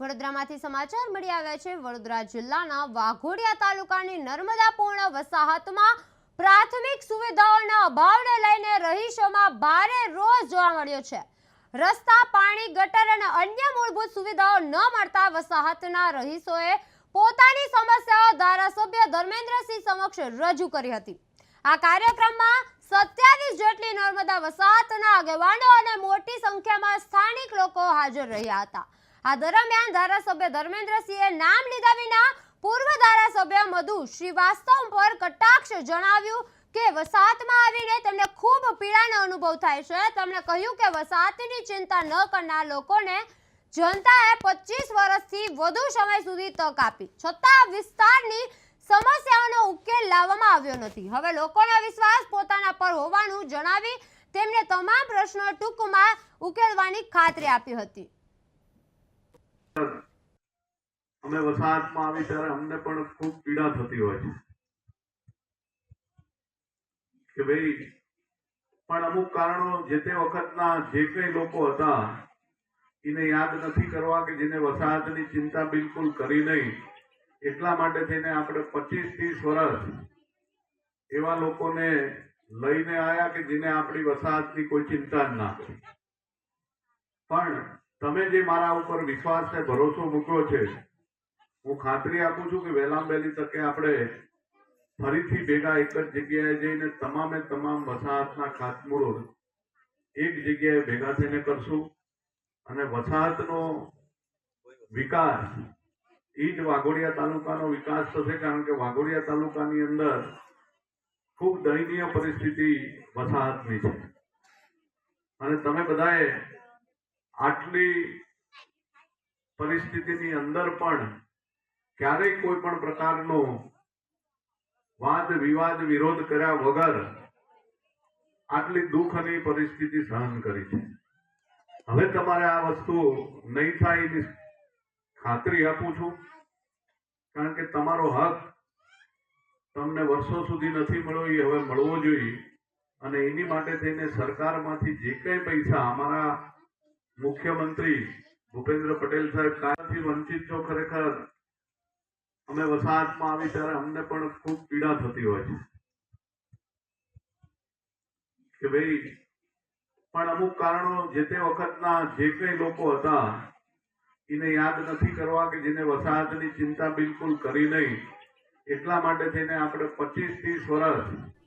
વડોદરામાંથી સમાચાર મળી આવ્યા છે. વડોદરા જિલ્લાના વાઘોડિયા તાલુકાની નર્મદાપૂર્ણ વસાહતમાં પ્રાથમિક સુવિધાઓના અભાવને લઈને રહીશોમાં ભારે રોષ જોવા મળ્યો છે. રસ્તા, પાણી, ગટર અને અન્ય મૂળભૂત સુવિધાઓ ન મળતા વસાહતના રહીશોએ પોતાની સમસ્યાઓ ધારાસભ્ય ધર્મેન્દ્રસિંહ સમક્ષ રજૂ કરી હતી. આ કાર્યક્રમમાં સત્યાવીસ જેટલી નર્મદા વસાહતના આગેવાનો અને મોટી સંખ્યામાં સ્થાનિક લોકો હાજર રહ્યા હતા. આ દરમિયાન ધારાસભ્ય ધર્મેન્દ્રસિંહે નામ લીધા વિના પૂર્વ ધારાસભ્ય મધુ શ્રીવાસ્તવ પર કટાક્ષ જણાવ્યું કે વસાહતમાં આવીને તેમને ખૂબ પીડાનો અનુભવ થાય છે. તેમણે કહ્યું કે વસાહતની ચિંતા ન કરનાર લોકોને જનતાએ પચીસ વર્ષથી વધુ સમય સુધી તક આપી. છતાં વિસ્તારની સમસ્યાઓનો ઉકેલ લાવવામાં આવ્યો નથી. હવે લોકોનો વિશ્વાસ પોતાના પર હોવાનું જણાવી તેમણે તમામ પ્રશ્નો ટૂંકમાં ઉકેલવાની ખાતરી આપી હતી. અમે વસાહતમાં આવી ત્યારે અમને પણ ખૂબ પીડા થતી હોય છે. કે ભાઈ, પણ અમુક કારણો જે તે વખતના જે કઈ લોકો હતા, એને યાદ નથી કરવા કે જેને વસાહતની ચિંતા બિલકુલ કરી નહીં. એટલા માટે થઈને આપણે પચીસ ત્રીસ વર્ષ એવા લોકોને લઈને આયા કે જેને આપણી વસાહતની કોઈ ચિંતા જ ના કરી. પણ તમે જે મારા ઉપર વિશ્વાસ ને ભરોસો મૂક્યો છે હું ખાતરી આપું છું કે વહેલામ વહેલી તકે આપણે ફરીથી ભેગા એક જ જગ્યાએ જઈને તમામે તમામ વસાહતના ખાતમુહૂર્ત એક જગ્યાએ ભેગા થઈને કરશું અને વસાહતનો વિકાસ એ જ વાઘોડિયા તાલુકાનો વિકાસ થશે કારણ કે વાઘોડિયા તાલુકાની અંદર ખૂબ દયનીય પરિસ્થિતિ વસાહતની છે. અને તમે બધાએ આટલી પરિસ્થિતિની અંદર પણ ક્યારેય કોઈ પણ પ્રકારનો વાદ વિવાદ વિરોધ કર્યા વગર આટલી દુઃખની પરિસ્થિતિ સહન કરી છે. હવે તમારે આ વસ્તુ નહીં થાય એની ખાતરી આપું છું, કારણ કે તમારો હક તમને વર્ષો સુધી નથી મળ્યો, એ હવે મળવો જોઈએ. અને એની માટે થઈને સરકારમાંથી જે કંઈ પૈસા અમારા મુખ્યમંત્રી ભૂપેન્દ્ર પટેલ સાહેબ કાલથી વંચિત છો ખરેખર અમે વસાહતમાં આવી ત્યારે અમને પણ ખૂબ પીડા થતી હોય છે. કે ભાઈ, પણ અમુક કારણો જે તે વખતના જે કઈ લોકો હતા, એને યાદ નથી કરવા કે જેને વસાહતની ચિંતા બિલકુલ કરી નહીં. એટલા માટે થઈને આપણે પચીસ ત્રીસ વર્ષ